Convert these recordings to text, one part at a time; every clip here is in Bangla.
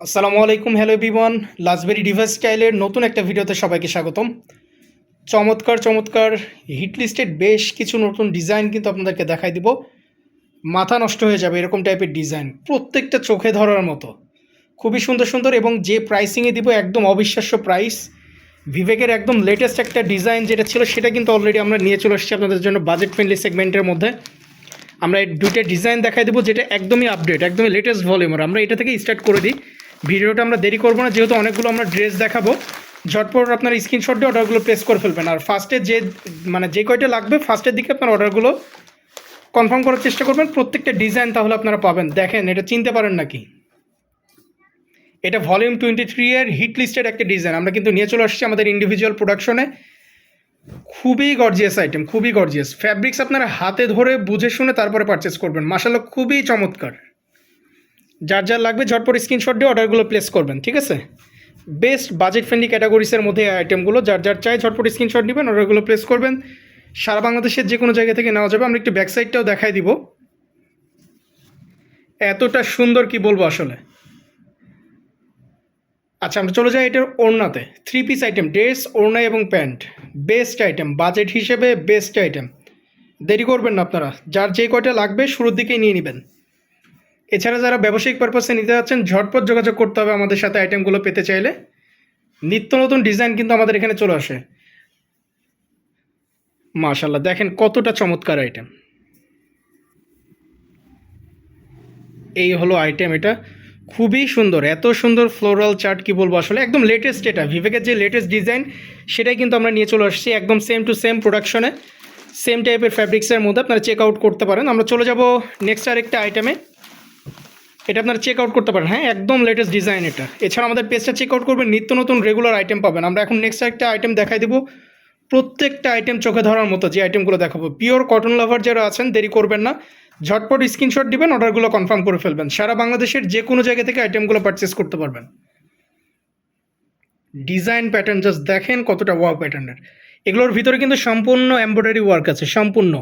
আসসালামু আলাইকুম হ্যালো এভরিওয়ান লাজবেরি ডিভাইস স্টাইলের নতুন একটা ভিডিওতে সবাইকে স্বাগতম। চমৎকার চমৎকার হিট লিস্টেড বেশ কিছু নতুন ডিজাইন কিন্তু আপনাদেরকে দেখাই দিব। মাথা নষ্ট হয়ে যাবে এরকম টাইপের ডিজাইন প্রত্যেকটা চোখে ধরার মতো। খুবই সুন্দর সুন্দর এবং যে প্রাইসিংয়ে দিব একদম অবিশ্বাস্য প্রাইস ভিভেকের একদম লেটেস্ট একটা ডিজাইন যেটা ছিল, সেটা কিন্তু অলরেডি আমরা নিয়ে চলে এসেছি আপনাদের জন্য বাজেট ফ্রেন্ডলি সেগমেন্টের মধ্যে। আমরা দুইটা ডিজাইন দেখাই দেবো যেটা একদমই আপডেট একদমই লেটেস্ট ভলিউমের আমরা এটা থেকে স্টার্ট করে দিই। ভিডিওটা আমরা দেরি করব না, যেহেতু অনেকগুলো আমরা ড্রেস দেখাবো। ঝটপট আপনার স্ক্রিনশট দিয়ে অর্ডারগুলো প্লেস করে ফেলবেন। আর ফার্স্টে যে মানে যে কয়টা লাগবে ফার্স্টের দিকে আপনার অর্ডারগুলো কনফার্ম করার চেষ্টা করবেন। প্রত্যেকটা ডিজাইন তাহলে আপনারা পাবেন। দেখেন, এটা চিনতে পারেন নাকি? এটা ভলিউম টোয়েন্টি থ্রি এর হিট লিস্টেড একটা ডিজাইন আমরা কিন্তু নিয়ে চলে আসছি আমাদের ইন্ডিভিজুয়াল প্রোডাকশনে খুবই গর্জিয়াস আইটেম খুবই গর্জিয়াস ফ্যাব্রিক্স আপনারা হাতে ধরে বুঝে শুনে তারপরে পারচেস করবেন। মাসাল্লাহ খুবই চমৎকার। যার যার লাগবে ঝটপট স্ক্রিনশট দিয়ে অর্ডারগুলো প্লেস করবেন, ঠিক আছে? বেস্ট বাজেট ফ্রেন্ডলি ক্যাটাগরিসের মধ্যে আইটেমগুলো যার যার চাই ঝটপট স্ক্রিনশট নেবেন অর্ডারগুলো প্লেস করবেন। সারা বাংলাদেশের যে কোনো জায়গা থেকে নেওয়া যাবে, আমরা একটু ব্যাক সাইডটাও দেখাই দিব। এতটা সুন্দর কি বলব আসলে? আচ্ছা আমরা চলে যাই এটার ওড়নাতে। থ্রি পিস আইটেম ড্রেস ওড়না এবং প্যান্ট। বেস্ট আইটেম বাজেট হিসেবে বেস্ট আইটেম দেরি করবেন না আপনারা। যার যে কয়টা লাগবে, শুরুর দিকেই নিয়ে নেবেন। এছাড়া যারা ব্যবসায়িক পারপাসে নিতে যাচ্ছেন, ঝটপট যোগাযোগ করতে হবে আমাদের সাথে আইটেমগুলো পেতে চাইলে। নিত্য নতুন ডিজাইন কিন্তু আমাদের এখানে চলে আসে। মাশাল্লাহ দেখেন কতটা চমৎকার আইটেম এই হলো আইটেম এটা। খুবই সুন্দর, এত সুন্দর ফ্লোরাল চার্ট কি বলব আসলে? একদম লেটেস্ট এটা ভিভেকের যে লেটেস্ট ডিজাইন সেটাই কিন্তু আমরা নিয়ে চলে আসছি একদম সেম টু সেম প্রোডাকশনে সেম টাইপের ফ্যাব্রিক্সের মধ্যে আপনারা চেক আউট করতে পারেন। আমরা চলে যাব নেক্সট আরেকটা আইটেমে এটা আপনারা চেক আউট করতে পারেন হ্যাঁ? একদম লেটেস্ট ডিজাইন এটা। এছাড়া আমাদের পেজটা চেক আউট করবেন, নিত্য নতুন রেগুলার আইটেম পাবেন। আমরা এখন নেক্সট একটা আইটেম দেখাই দেবো। প্রত্যেকটা আইটেম চোখে ধরার মতো যে আইটেমগুলো দেখাবো। পিওর কটন লাভার যারা আছেন, দেরি করবেন না। ঝটপট স্ক্রিনশট দিবেন অর্ডারগুলো কনফার্ম করে ফেলবেন। সারা বাংলাদেশের যে কোনো জায়গা থেকে আইটেমগুলো পারচেস করতে পারবেন। ডিজাইন প্যাটার্ন জাস্ট দেখেন কতটা ওয়াও প্যাটার্নের এগুলোর ভিতরে কিন্তু সম্পূর্ণ এমব্রয়ডারি ওয়ার্ক আছে, সম্পূর্ণ।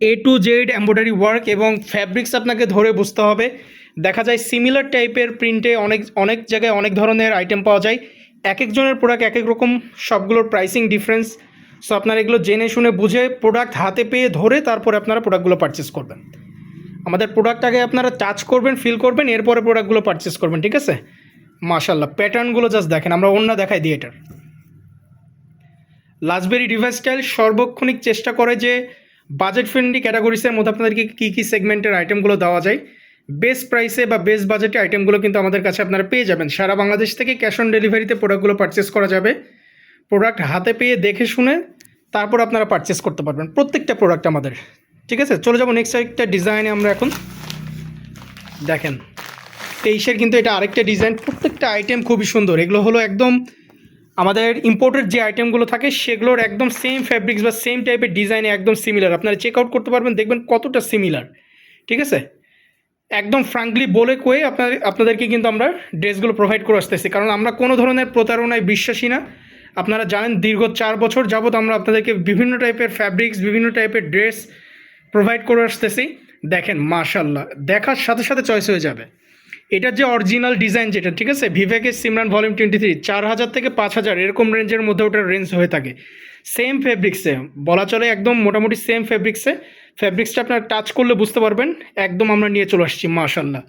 A to Z embroidery work এবং ফ্যাব্রিক্স আপনাকে ধরে বুঝতে হবে। দেখা যায় সিমিলার টাইপের প্রিন্টে অনেক অনেক জায়গায় অনেক ধরনের আইটেম পাওয়া যায়। এক একজনের প্রোডাক্ট এক এক রকম, সবগুলোর প্রাইসিং ডিফারেন্স সো আপনারা এগুলো জেনে শুনে বুঝে প্রোডাক্ট হাতে পেয়ে ধরে তারপরে আপনারা প্রোডাক্টগুলো পারচেস করবেন। আমাদের প্রোডাক্ট আগে আপনারা টাচ করবেন ফিল করবেন, এরপরে প্রোডাক্টগুলো পারচেস করবেন, ঠিক আছে? মাশাল্লাহ প্যাটার্নগুলো জাস্ট দেখেন, আমরা অন্য দেখাই দিই এটার। লাজবেরি ডিভাইস স্টাইল সর্বক্ষণিক চেষ্টা করে যে বাজেট ফ্রেন্ডলি ক্যাটাগরিসের মধ্যে আপনাদেরকে কী কী সেগমেন্টের আইটেমগুলো দেওয়া যায়। বেস্ট প্রাইসে বা বেস্ট বাজেটে আইটেমগুলো কিন্তু আমাদের কাছে আপনারা পেয়ে যাবেন। সারা বাংলাদেশ থেকে ক্যাশ অন ডেলিভারিতে প্রোডাক্টগুলো পারচেস করা যাবে। প্রোডাক্ট হাতে পেয়ে দেখে শুনে তারপর আপনারা পারচেস করতে পারবেন। প্রত্যেকটা প্রোডাক্ট আমাদের। ঠিক আছে? চলে যাব নেক্সট আরেকটা ডিজাইনে আমরা এখন। দেখেন তেইশের কিন্তু এটা আরেকটা ডিজাইন প্রত্যেকটা আইটেম খুবই সুন্দর। এগুলো হলো একদম আমাদের ইম্পোর্টেড যে আইটেমগুলো থাকে, সেগুলোর একদম সেম ফ্যাব্রিক্স বা সেম টাইপের ডিজাইনে একদম সিমিলার আপনারা চেক আউট করতে পারবেন, দেখবেন কতটা সিমিলার ঠিক আছে? একদম ফ্রাঙ্কলি বলে কয়ে আপনার, আপনাদেরকে কিন্তু আমরা ড্রেসগুলো প্রোভাইড করে আসতেছি। কারণ আমরা কোনো ধরনের প্রতারণায় বিশ্বাসী না। আপনারা জানেন, দীর্ঘ চার বছর যাবৎ আমরা আপনাদেরকে বিভিন্ন টাইপের ফ্যাব্রিক্স বিভিন্ন টাইপের ড্রেস প্রোভাইড করে আসতেছি। দেখেন মাশাল্লাহ দেখার সাথে সাথে চয়েস হয়ে যাবে। এটার যে অরিজিনাল ডিজাইন যেটা, ঠিক আছে? ভিভেকের সিমরান ভলিউম টোয়েন্টি থ্রি চার হাজার থেকে পাঁচ হাজার, এরকম রেঞ্জের মধ্যে ওটার রেঞ্জ হয়ে থাকে। সেম ফেব্রিক্সে বলা চলে একদম মোটামুটি সেম ফেব্রিক্সে ফেব্রিক্সটা আপনার টাচ করলে বুঝতে পারবেন, একদম আমরা নিয়ে চলে আসছি মাশাল্লাহ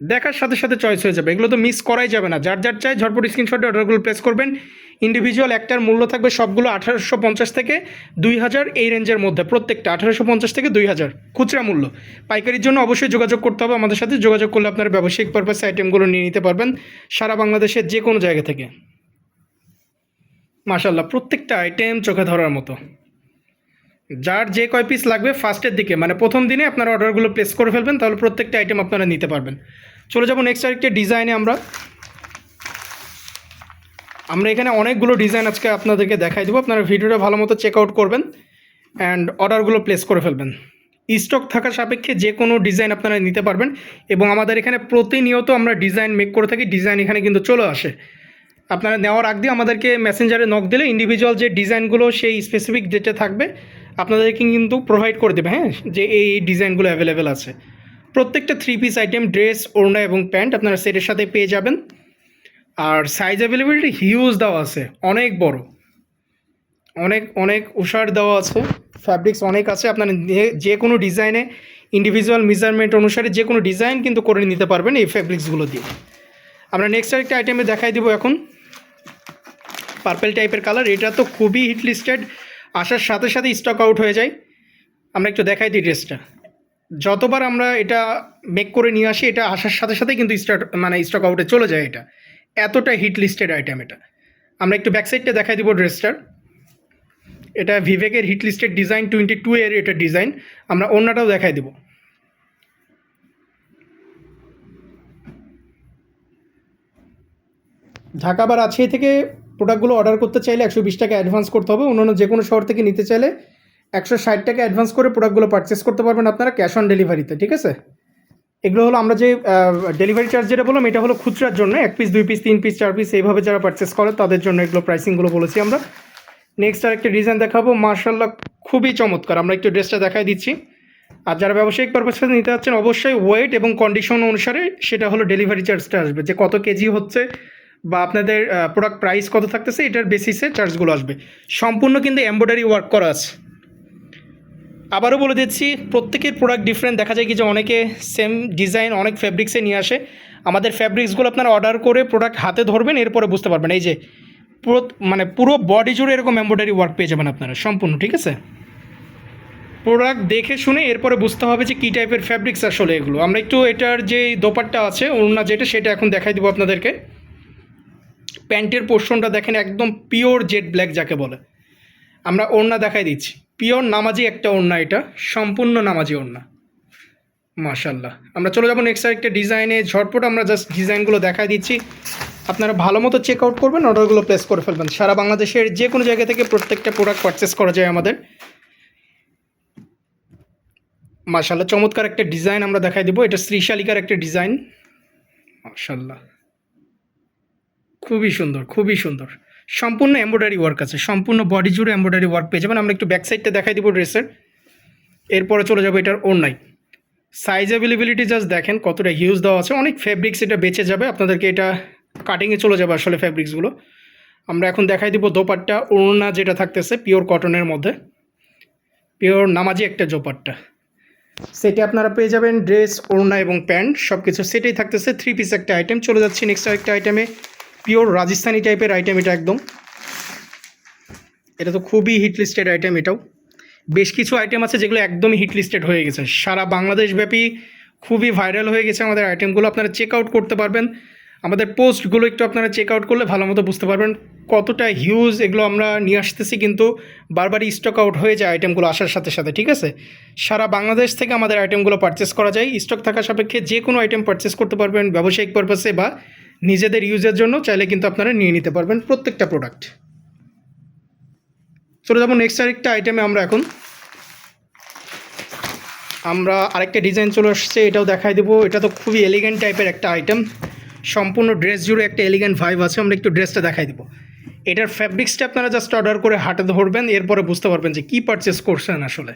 দেখার সাথে সাথে চয়েস হয়ে যাবে। এগুলো তো মিস করাই যাবে না। যার যার চাই ঝটপট স্ক্রিনশটে অর্ডারগুলো প্লেস করবেন। ইন্ডিভিজুয়াল একটার মূল্য থাকবে সবগুলো আঠারোশো পঞ্চাশ থেকে দুই হাজার, এই রেঞ্জের মধ্যে। প্রত্যেকটা আঠারোশো পঞ্চাশ থেকে দুই হাজার খুচরা মূল্য। পাইকারির জন্য অবশ্যই যোগাযোগ করতে হবে আমাদের সাথে। যোগাযোগ করলে আপনারা ব্যবসায়িক পারপাসে আইটেমগুলো নিয়ে নিতে পারবেন সারা বাংলাদেশের যে কোনো জায়গা থেকে। মাশাল্লাহ প্রত্যেকটা আইটেম চোখে ধরার মতো। যার যে কয় পিস লাগবে ফার্স্টের দিকে মানে প্রথম দিনে আপনারা অর্ডারগুলো প্লেস করে ফেলবেন, তাহলে প্রত্যেকটা আইটেম আপনারা নিতে পারবেন। চলে যাব নেক্সট আরেকটা ডিজাইনে আমরা। আমরা এখানে অনেকগুলো ডিজাইন আজকে আপনাদেরকে দেখাই দেবো। আপনারা ভিডিওটা ভালো মতো চেক আউট করবেন অ্যান্ড অর্ডারগুলো প্লেস করে ফেলবেন। স্টক থাকা সাপেক্ষে যে কোনো ডিজাইন আপনারা নিতে পারবেন এবং আমাদের এখানে প্রতিনিয়ত আমরা ডিজাইন মেক করে থাকি ডিজাইন এখানে কিন্তু চলে আসে। আপনারা নেওয়ার আগ দিয়ে আমাদেরকে মেসেঞ্জারে নক দিলে ইন্ডিভিজুয়াল যে ডিজাইনগুলো সেই স্পেসিফিক ডেটে থাকবে, আপনাদেরকে কিন্তু প্রোভাইড করে দেবে হ্যাঁ যে এই ডিজাইনগুলো অ্যাভেলেবেল আছে। প্রত্যেকটা থ্রি পিস আইটেম ড্রেস ওড়না এবং প্যান্ট আপনারা সেটের সাথে পেয়ে যাবেন। আর সাইজ অ্যাভেলেবিলিটি হিউজ দেওয়া আছে, অনেক বড়। অনেক অনেক উষার দেওয়া আছে। ফ্যাব্রিক্স অনেক আছে, আপনার যে- কোনো ডিজাইনে ইন্ডিভিজুয়াল মেজারমেন্ট অনুসারে যে কোনো ডিজাইন কিন্তু করে নিতে পারবেন এই ফ্যাব্রিক্সগুলো দিয়ে। আমরা নেক্সট আরেকটা আইটেমে দেখাই দিব এখন। পার্পেল টাইপের কালার এটা তো খুবই হিট লিস্টেড আসার সাথে সাথে স্টক আউট হয়ে যায়। আমরা একটু দেখাই দিই ড্রেসটা যতবার আমরা এটা মেক করে নিয়ে আসি, এটা আসার সাথে সাথে কিন্তু স্টার্ট মানে স্টক আউটে চলে যায় এটা। এতটা হিট লিস্টেড আইটেম এটা। আমরা একটু ব্যাক সাইডটা দেখাই দিব ড্রেসটার এটা ভিভেকের hit listed design twenty two এর এটা ডিজাইন আমরা অন্যটাও দেখাই দিব। ঢাকা বা রাজশাহী থেকে প্রোডাক্টগুলো অর্ডার করতে চাইলে একশো বিশ টাকা অ্যাডভান্স করতে হবে। অন্যান্য যে কোনো শহর থেকে নিতে চাইলে একশো ষাট টাকা অ্যাডভান্স করে প্রোডাক্টগুলো পারচেস করতে পারবেন আপনারা ক্যাশ অন ডেলিভারিতে ঠিক আছে? এগুলো হলো আমরা যে ডেলিভারি চার্জ যেটা বললাম, এটা হলো খুচরার জন্য। এক পিস দুই পিস তিন পিস চার পিস এইভাবে যারা পারচেস করে, তাদের জন্য এগুলো প্রাইসিংগুলো বলেছি আমরা। নেক্সট আর একটা ডিজাইন দেখাবো। মার্শাল্লাহ খুবই চমৎকার। আমরা একটু ড্রেসটা দেখাই দিচ্ছি। আর যারা ব্যবসায়িক পারপাসে নিতে যাচ্ছেন, অবশ্যই ওয়েট এবং কন্ডিশন অনুসারে সেটা হলো ডেলিভারি চার্জটা আসবে। যে কত কেজি হচ্ছে বা আপনাদের প্রোডাক্ট প্রাইস কত থাকতেছে, এটার বেসিসে চার্জগুলো আসবে। সম্পূর্ণ কিন্তু এমব্রয়ডারি ওয়ার্ক করা আছে। আবারও বলে দিচ্ছি, প্রত্যেকের প্রোডাক্ট ডিফারেন্ট দেখা যায় কি যে অনেকে সেম ডিজাইন অনেক ফ্যাব্রিক্সে নিয়ে আসে। আমাদের ফ্যাব্রিক্সগুলো আপনারা অর্ডার করে প্রোডাক্ট হাতে ধরবেন, এরপরে বুঝতে পারবেন। এই যে, পুরো মানে পুরো বডি জুড়ে এরকম এমব্রয়ডারি ওয়ার্ক পেয়ে যাবেন আপনারা। সম্পূর্ণ, ঠিক আছে? প্রোডাক্ট দেখে শুনে এরপরে বুঝতে হবে যে কী টাইপের ফ্যাব্রিক্স আসলে এগুলো। আমরা একটু এটার যে দোপাট্টা আছে ওড়না যেটা, সেটা এখন দেখাই দেবো আপনাদেরকে। প্যান্টের পোর্শনটা দেখেন, একদম পিওর জেড ব্ল্যাক যাকে বলে। আমরা ওড়না দেখাই দিচ্ছি। পিওর নামাজি একটা ওড়না এটা, সম্পূর্ণ নামাজি ওড়না। মাশাল্লাহ আমরা চলে যাব নেক্সট আরেকটা ডিজাইনে ঝটপট আমরা জাস্ট ডিজাইনগুলো দেখাই দিচ্ছি। আপনারা ভালো মতো চেক আউট করবেন অর্ডারগুলো প্লেস করে ফেলবেন। সারা বাংলাদেশের যে কোনো জায়গা থেকে প্রত্যেকটা প্রোডাক্ট পারচেস করা যায় আমাদের। মাশাল্লাহ চমৎকার একটা ডিজাইন আমরা দেখাই দেবো। এটা শ্রীশালিকার একটা ডিজাইন মাশাল্লাহ খুবই সুন্দর খুবই সুন্দর। সম্পূর্ণ এম্ব্রয়ডারি ওয়ার্ক আছে, সম্পূর্ণ বডি জুড়ে এমব্রয়ডারি ওয়ার্ক পেয়ে যাবেন। আমরা একটু ব্যাক সাইডটা দেখাই দিব ড্রেসের এরপরে চলে যাব এটার ওড়নাই সাইজ অ্যাভেলেবিলিটি জাস্ট দেখেন কতটা হিউজ দেওয়া আছে। অনেক ফ্যাব্রিক্স এটা বেঁচে যাবে। আপনাদেরকে এটা কাটিংয়ে চলে যাবে আসলে ফ্যাব্রিক্সগুলো আমরা এখন দেখাই দিব দোপাট্টা, ওড়না যেটা থাকতেছে পিওর কটনের মধ্যে। পিওর নামাজি একটা জোপাট্টা সেটে আপনারা পেয়ে যাবেন ড্রেস ওড়না এবং প্যান্ট। সব কিছু সেটাই থাকতেছে। থ্রি পিস একটা আইটেম চলে যাচ্ছি নেক্সট একটা আইটেমে পিওর রাজস্থানি টাইপের আইটেম এটা একদম। এটা তো খুবই হিট লিস্টেড আইটেম এটাও। বেশ কিছু আইটেম আছে যেগুলো একদমই হিট লিস্টেড হয়ে গেছে। সারা বাংলাদেশব্যাপী খুবই ভাইরাল হয়ে গেছে আমাদের আইটেমগুলো আপনারা চেক আউট করতে পারবেন। আমাদের পোস্টগুলো একটু আপনারা চেক আউট করলে ভালো মতো বুঝতে পারবেন কতটা হিউজ এগুলো আমরা নিয়ে আসতেছি। কিন্তু বারবারই স্টক আউট হয়ে যায় আইটেমগুলো আসার সাথে সাথে, ঠিক আছে? সারা বাংলাদেশ থেকে আমাদের আইটেমগুলো পারচেস করা যায়। স্টক থাকা সাপেক্ষে যে কোনো আইটেম পারচেস করতে পারবেন। ব্যবসায়িক পারপাসে বা নিজেদের ইউজের জন্য চাইলে কিন্তু আপনারা নিয়ে নিতে পারবেন প্রত্যেকটা প্রোডাক্ট চলে যাব নেক্সট আরেকটা আইটেমে আমরা এখন। আমরা আরেকটা ডিজাইন চলে আসছে, এটাও দেখাই দেবো। এটা তো খুবই এলিগেন্ট টাইপের একটা আইটেম সম্পূর্ণ ড্রেস জুড়ে একটা এলিগেন্ট ভাইব আছে, আমরা একটু ড্রেসটা দেখাই দেবো। এটার ফ্যাব্রিক্সটা আপনারা জাস্ট অর্ডার করে হাতে ধরবেন, এরপরে বুঝতে পারবেন যে কী পারচেস করছেন আসলে।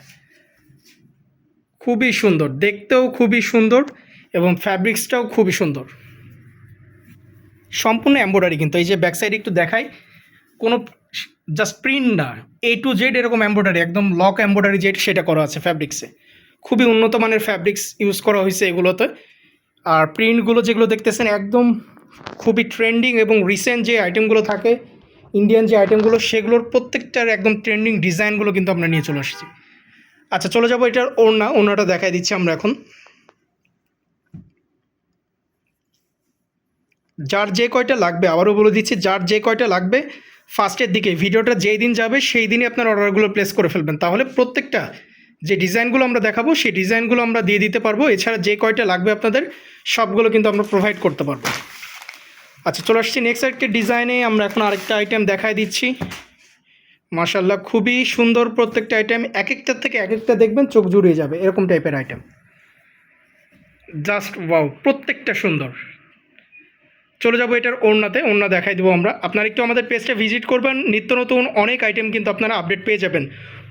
খুবই সুন্দর, দেখতেও খুবই সুন্দর এবং ফ্যাব্রিক্সটাও খুবই সুন্দর। সম্পূর্ণ এম্ব্রয়ডারি কিন্তু, এই যে ব্যাক সাইডে একটু দেখাই, কোনো জাস্ট প্রিন্ট না এ টু জেড এরকম এম্ব্রয়ডারি একদম লক এম্ব্রয়ডারি জেড সেটা করা আছে ফ্যাব্রিক্সে খুবই উন্নত মানের ফ্যাব্রিক্স ইউজ করা হয়েছে এগুলোতে। আর প্রিন্টগুলো যেগুলো দেখতেছেন, একদম খুবই ট্রেন্ডিং এবং রিসেন্ট যে আইটেমগুলো থাকে ইন্ডিয়ান যে আইটেমগুলো সেগুলোর প্রত্যেকটার একদম ট্রেন্ডিং ডিজাইনগুলো কিন্তু আমরা নিয়ে চলে আসছি। আচ্ছা চলে যাব এটার ওড়না, ওড়নাটা দেখাই দিচ্ছি আমরা এখন। যার যে কয়টা লাগবে, আবারও বলে দিচ্ছি, যার যে কয়টা লাগবে, ফার্স্টের দিকে, ভিডিওটা যেই দিন যাবে, সেই দিনই আপনার অর্ডারগুলো প্লেস করে ফেলবেন। তাহলে প্রত্যেকটা যে ডিজাইনগুলো আমরা দেখাবো, সেই ডিজাইনগুলো আমরা দিয়ে দিতে পারব। এছাড়া যে কয়টা লাগবে আপনাদের, সবগুলো কিন্তু আমরা প্রোভাইড করতে পারব। আচ্ছা চলে আসছি নেক্সট একটা ডিজাইনে আমরা এখন আরেকটা আইটেম দেখাই দিচ্ছি। মাশাল্লাহ খুবই সুন্দর প্রত্যেকটা আইটেম এক একটার থেকে এক একটা দেখবেন চোখ জুড়িয়ে যাবে, এরকম টাইপের আইটেম জাস্ট ওয়াও প্রত্যেকটা সুন্দর। চলে যাব এটার ওড়নাতে, ওড়না দেখাই দেবো আমরা। আপনারা একটু আমাদের পেজটা ভিজিট করবেন। নিত্য নতুন অনেক আইটেম কিন্তু আপনারা আপডেট পেয়ে যাবেন।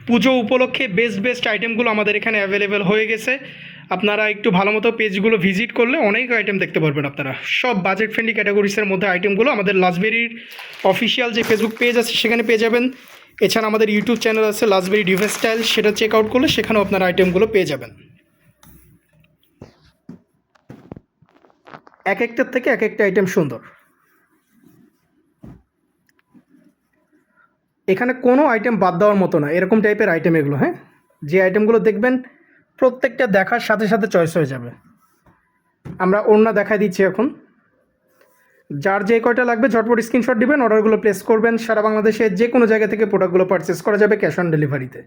পুজো উপলক্ষে বেস্ট বেস্ট আইটেমগুলো আমাদের এখানে অ্যাভেলেবেল হয়ে গেছে। আপনারা একটু ভালো মতো পেজগুলো ভিজিট করলে অনেক আইটেম দেখতে পারবেন আপনারা। সব বাজেট ফ্রেন্ডলি ক্যাটাগরিসের মধ্যে আইটেমগুলো আমাদের লাসবেরির অফিসিয়াল যে ফেসবুক পেজ আছে, সেখানে পেয়ে যাবেন। এছাড়া আমাদের ইউটিউব চ্যানেল আছে লাসবেরি ডিভাইস স্টাইল সেটা চেক আউট করলে সেখানেও আপনারা আইটেমগুলো পেয়ে যাবেন। এক একটার থেকে এক একটা আইটেম সুন্দর। এখানে কোনো আইটেম বাদ দেওয়ার মতো না, এরকম টাইপের আইটেম এগুলো হ্যাঁ? যে আইটেমগুলো দেখবেন প্রত্যেকটা দেখার সাথে সাথে চয়েস হয়ে যাবে। আমরা ওড়না দেখাই দিচ্ছি এখন। যার যে কয়টা লাগবে ঝটপট স্ক্রিনশট দিবেন অর্ডারগুলো প্লেস করবেন। সারা বাংলাদেশের যে কোনো জায়গা থেকে প্রোডাক্টগুলো পারচেস করা যাবে ক্যাশ অন ডেলিভারিতে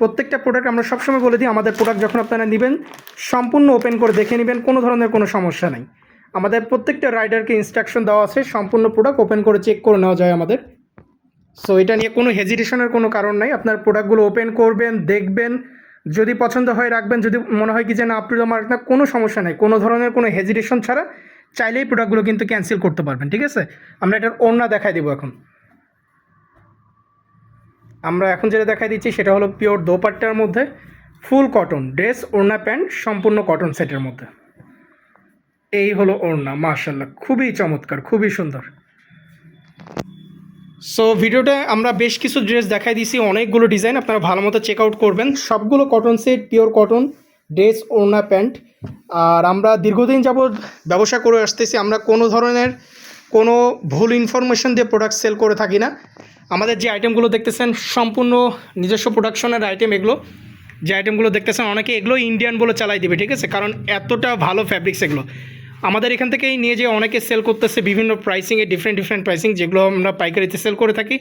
প্রত্যেকটা প্রোডাক্ট আমরা সবসময় বলে দিই, আমাদের প্রোডাক্ট যখন আপনারা নেবেন, সম্পূর্ণ ওপেন করে দেখে নেবেন, কোনো ধরনের কোনো সমস্যা নেই। আমাদের প্রত্যেকটা রাইডারকে ইনস্ট্রাকশন দেওয়া আছে, সম্পূর্ণ প্রোডাক্ট ওপেন করে চেক করে নেওয়া যায় আমাদের। সো এটা নিয়ে কোনো হেজিটেশনের কোনো কারণ নাই, আপনার প্রোডাক্টগুলো ওপেন করবেন, দেখবেন, যদি পছন্দ হয় রাখবেন, যদি মনে হয় কি যে না আপনি আমার না, কোনো সমস্যা নেই, কোনো ধরনের কোনো হেজিটেশন ছাড়া চাইলেই প্রোডাক্টগুলো কিন্তু ক্যান্সেল করতে পারবেন, ঠিক আছে? আমরা এটার ওড়না দেখাই দেবো এখন। আমরা এখন যেটা দেখাই দিচ্ছি সেটা হলো পিওর দোপাট্টার মধ্যে ফুল কটন ড্রেস, ওড়না প্যান্ট, সম্পূর্ণ কটন সেটের মধ্যে। এই হলো ওড়না মার্শাল্লাহ খুবই চমৎকার, খুবই সুন্দর। সো ভিডিওটা আমরা বেশ কিছু ড্রেস দেখাই দিয়েছি, অনেকগুলো ডিজাইন আপনারা ভালো মতো চেক আউট করবেন। সবগুলো cotton set, pure cotton, dress, ওড়না প্যান্ট। আর আমরা দীর্ঘদিন যাবৎ ব্যবসা করে আসতেছি, আমরা কোনো ধরনের কোনো ভুল ইনফরমেশন দিয়ে প্রোডাক্ট সেল করে থাকি না। আমাদের যে আইটেমগুলো দেখতেছেন, সম্পূর্ণ নিজস্ব প্রোডাকশনের আইটেম এগুলো। যে আইটেমগুলো দেখতেছেন, অনেকে এগুলো ইন্ডিয়ান বলে চালাই দিবে, ঠিক আছে? কারণ এতটা ভালো ফ্যাব্রিক্স এগুলো। আমাদের এখান থেকেই নিয়ে যে অনেকে সেল করতেছে বিভিন্ন প্রাইসিংয়ে ডিফারেন্ট ডিফারেন্ট প্রাইসিং যেগুলো আমরা পাইকারিতে সেল করে থাকি।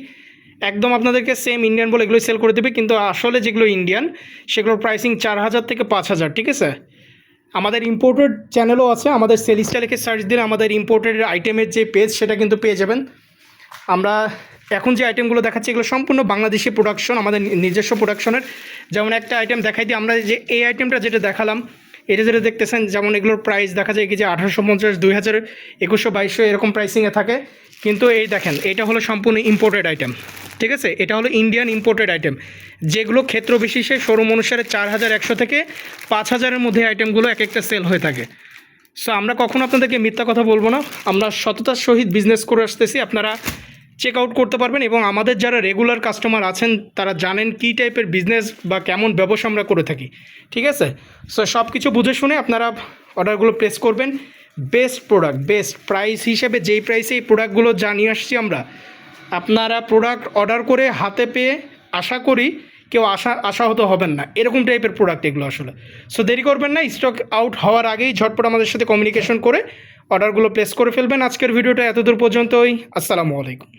একদম আপনাদেরকে সেম ইন্ডিয়ান বলে এগুলোই সেল করে দেবে, কিন্তু আসলে যেগুলো ইন্ডিয়ান সেগুলোর প্রাইসিং চার হাজার থেকে পাঁচ হাজার, ঠিক আছে? আমাদের ইম্পোর্টেড চ্যানেলও আছে, আমাদের সেল স্টাইলকে সার্চ দিলে আমাদের ইম্পোর্টেড আইটেমের যে পেজ সেটা কিন্তু পেয়ে যাবেন। আমরা এখন যে আইটেমগুলো দেখাচ্ছি, এগুলো সম্পূর্ণ বাংলাদেশি প্রোডাকশন আমাদের নিজস্ব প্রোডাকশনের যেমন একটা আইটেম দেখাই দিই, আমরা যে এই আইটেমটা যেটা দেখালাম, এটা যেটা দেখতেছেন, যেমন এগুলোর প্রাইস দেখা যায় কি যে আঠারোশো পঞ্চাশ, দুই হাজার, একুশশো, বাইশশো, এরকম প্রাইসিংয়ে থাকে। কিন্তু এই দেখেন, এটা হলো সম্পূর্ণ ইম্পোর্টেড আইটেম ঠিক আছে? এটা হলো ইন্ডিয়ান ইম্পোর্টেড আইটেম যেগুলো ক্ষেত্র বিশেষে শোরুম অনুসারে চার হাজার একশো থেকে পাঁচ হাজারের মধ্যে আইটেমগুলো এক একটা সেল হয়ে থাকে। সো আমরা কখনো আপনাদেরকে মিথ্যা কথা বলব না। আমরা সততার সহিত বিজনেস করে আসতেছি। আপনারা চেক আউট করতে পারবেন এবং আমাদের যারা রেগুলার কাস্টমার আছেন, তারা জানেন কী টাইপের বিজনেস বা কেমন ব্যবসা আমরা করে থাকি। ঠিক আছে? সো সব কিছু বুঝে শুনে আপনারা অর্ডারগুলো প্লেস করবেন। বেস্ট প্রোডাক্ট বেস্ট প্রাইস হিসেবে যেই প্রাইসে এই প্রোডাক্টগুলো জানিয়ে আসছি আমরা, আপনারা প্রোডাক্ট অর্ডার করে হাতে পেয়ে আশা করি কেউ আশা, আশাহত হবেন না। এরকম টাইপের প্রোডাক্ট এগুলো আসলে। সো দেরি করবেন না স্টক আউট হওয়ার আগেই ঝটপট আমাদের সাথে কমিউনিকেশন করে অর্ডারগুলো প্লেস করে ফেলবেন। আজকের ভিডিওটা এতদূর পর্যন্তই। আসসালামু আলাইকুম।